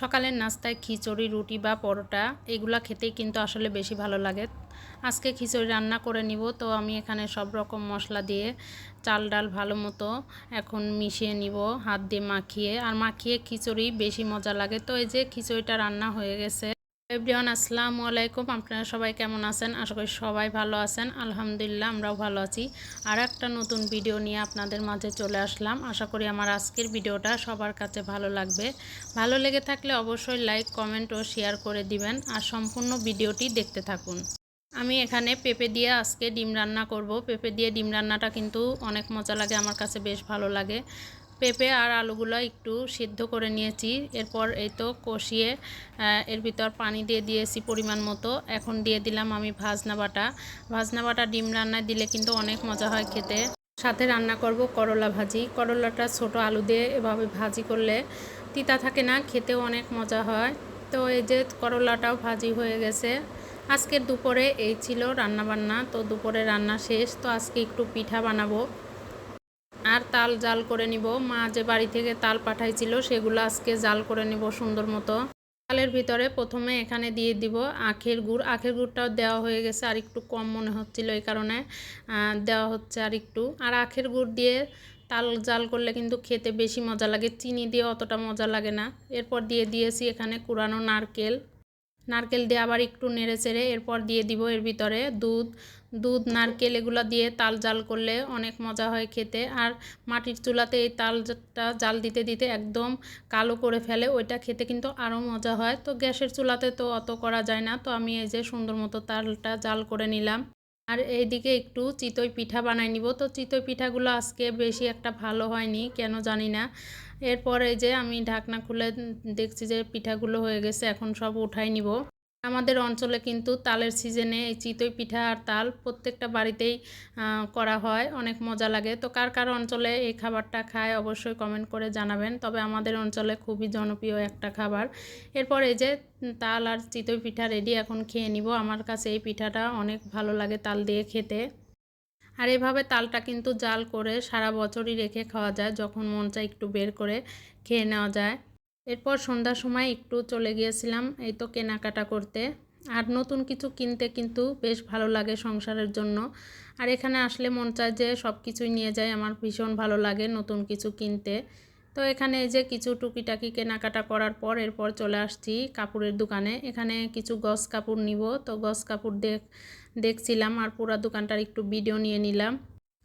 সকালের নাস্তায় খিচুড়ি, রুটি বা পরোটা, এগুলো খেতেই কিন্তু আসলে বেশি ভালো লাগে। আজকে খিচুড়ি রান্না করে নিব, তো আমি এখানে সব রকম মশলা দিয়ে চাল ডাল ভালো মতো এখন মিশিয়ে নিব, হাত দিয়ে মাখিয়ে। আর মাখিয়ে খিচুড়ি বেশি মজা লাগে। তো এই যে খিচুড়িটা রান্না হয়ে গেছে। এভরিওয়ান, আসসালামু আলাইকুম। আপনারা সবাই কেমন আছেন? আশা করি সবাই ভালো আছেন। আলহামদুলিল্লাহ, আমরাও ভালো আছি। আর একটা নতুন ভিডিও নিয়ে আপনাদের মাঝে চলে আসলাম। আশা করি আমার আজকের ভিডিওটা সবার কাছে ভালো লাগবে। ভালো লেগে থাকলে অবশ্যই লাইক, কমেন্ট ও শেয়ার করে দিবেন আর সম্পূর্ণ ভিডিওটি দেখতে থাকুন। আমি এখানে পেঁপে দিয়ে আজকে ডিম রান্না করব। পেঁপে দিয়ে ডিম রান্নাটা কিন্তু অনেক মজা লাগে, আমার কাছে বেশ ভালো লাগে। পেঁপে আর আলুগুলো একটু সিদ্ধ করে নিয়েছি। এরপর এই তো কষিয়ে এর ভিতর পানি দিয়ে দিয়েছি পরিমাণ মতো। এখন দিয়ে দিলাম আমি ভাজনা বাটা। ভাজনা বাটা ডিম রান্নায় দিলে কিন্তু অনেক মজা হয় খেতে। সাথে রান্না করব করলা ভাজি। করলাটা ছোট আলু দিয়ে এভাবে ভাজি করলে তিতা থাকে না, খেতেও অনেক মজা হয়। তো এই যে করলাটাও ভাজি হয়ে গেছে। আজকের দুপুরে এই ছিল রান্নাবান্না। তো দুপুরে রান্না শেষ। তো আজকে একটু পিঠা বানাবো। আর তাল জাল করে নিব। মা যে বাড়ি থেকে তাল পাঠাইছিল, সেগুলো আজকে জাল করে নিব সুন্দর মতো। তালের ভিতরে প্রথমে এখানে দিয়ে দিব আখের গুড়। আখের গুড়টাও দেওয়া হয়ে গেছে আর একটু কম মনে হচ্ছিল এই কারণে দেওয়া হচ্ছে আর একটু। আর আখের গুড় দিয়ে তাল জাল করলে কিন্তু খেতে বেশি মজা লাগে। চিনি দিয়ে অতটা মজা লাগে না। এরপর দিয়ে দিয়েছি এখানে কুড়ানো নারকেল। নারকেল দিয়ে আবার একটু নেড়ে চেড়ে এরপর দিয়ে দিব এর ভিতরে দুধ। দুধ, নারকেল এগুলো দিয়ে তাল জাল করলে অনেক মজা হয় খেতে। আর মাটির চুলাতে এই তালটা জাল দিতে দিতে একদম কালো করে ফেলে, ওইটা খেতে কিন্তু আরও মজা হয়। তো গ্যাসের চুলাতে তো অত করা যায় না। তো আমি এই যে সুন্দর মতো তালটা জাল করে নিলাম। আর এইদিকে একটু চিতই পিঠা বানাই নিব। তো চিতই পিঠাগুলো আজকে বেশি একটা ভালো হয়নি, কেন জানি না। এরপরে যে আমি ঢাকনা খুলে দেখছি যে পিঠাগুলো হয়ে গেছে, এখন সব উঠাই নিব। আমাদের অঞ্চলে কিন্তু তালের সিজনে এই চিতই পিঠা আর তাল প্রত্যেকটা বাড়িতেই করা হয়। অনেক মজা লাগে। তো কার কার অঞ্চলে এই খাবারটা খায় অবশ্যই কমেন্ট করে জানাবেন। তবে আমাদের অঞ্চলে খুবই জনপ্রিয় একটা খাবার। এরপর এই যে তাল আর চিতই পিঠা রেডি এখন খেয়ে নিব। আমার কাছে এই পিঠাটা অনেক ভালো লাগে তাল দিয়ে খেতে। আর এভাবে তালটা কিন্তু জাল করে সারা বছরই রেখে খাওয়া যায়, যখন মন চায় একটু বের করে খেয়ে নেওয়া যায়। এরপর সন্ধ্যার সময় একটু চলে গিয়েছিলাম এই তো কেনাকাটা করতে। আর নতুন কিছু কিনতে কিন্তু বেশ ভালো লাগে সংসারের জন্য। আর এখানে আসলে মন চায় যে সব কিছুই নিয়ে যায় আমার ভীষণ ভালো লাগে নতুন কিছু কিনতে। তো এখানে এই যে কিছু টুকিটাকি কেনাকাটা করার পর এরপর চলে আসছি কাপড়ের দোকানে। এখানে কিছু গস কাপড় নিব। তো গস কাপড় দেখ, দেখছিলাম আর পুরা দোকানটার একটু ভিডিও নিয়ে নিলাম।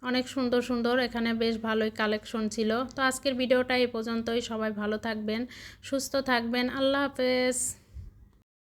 অনেক সুন্দর সুন্দর। এখানে বেশ ভালোই কালেকশন ছিল। তো আজকের ভিডিওটা এই পর্যন্তই। সবাই ভালো থাকবেন, সুস্থ থাকবেন। আল্লাহ হাফেজ।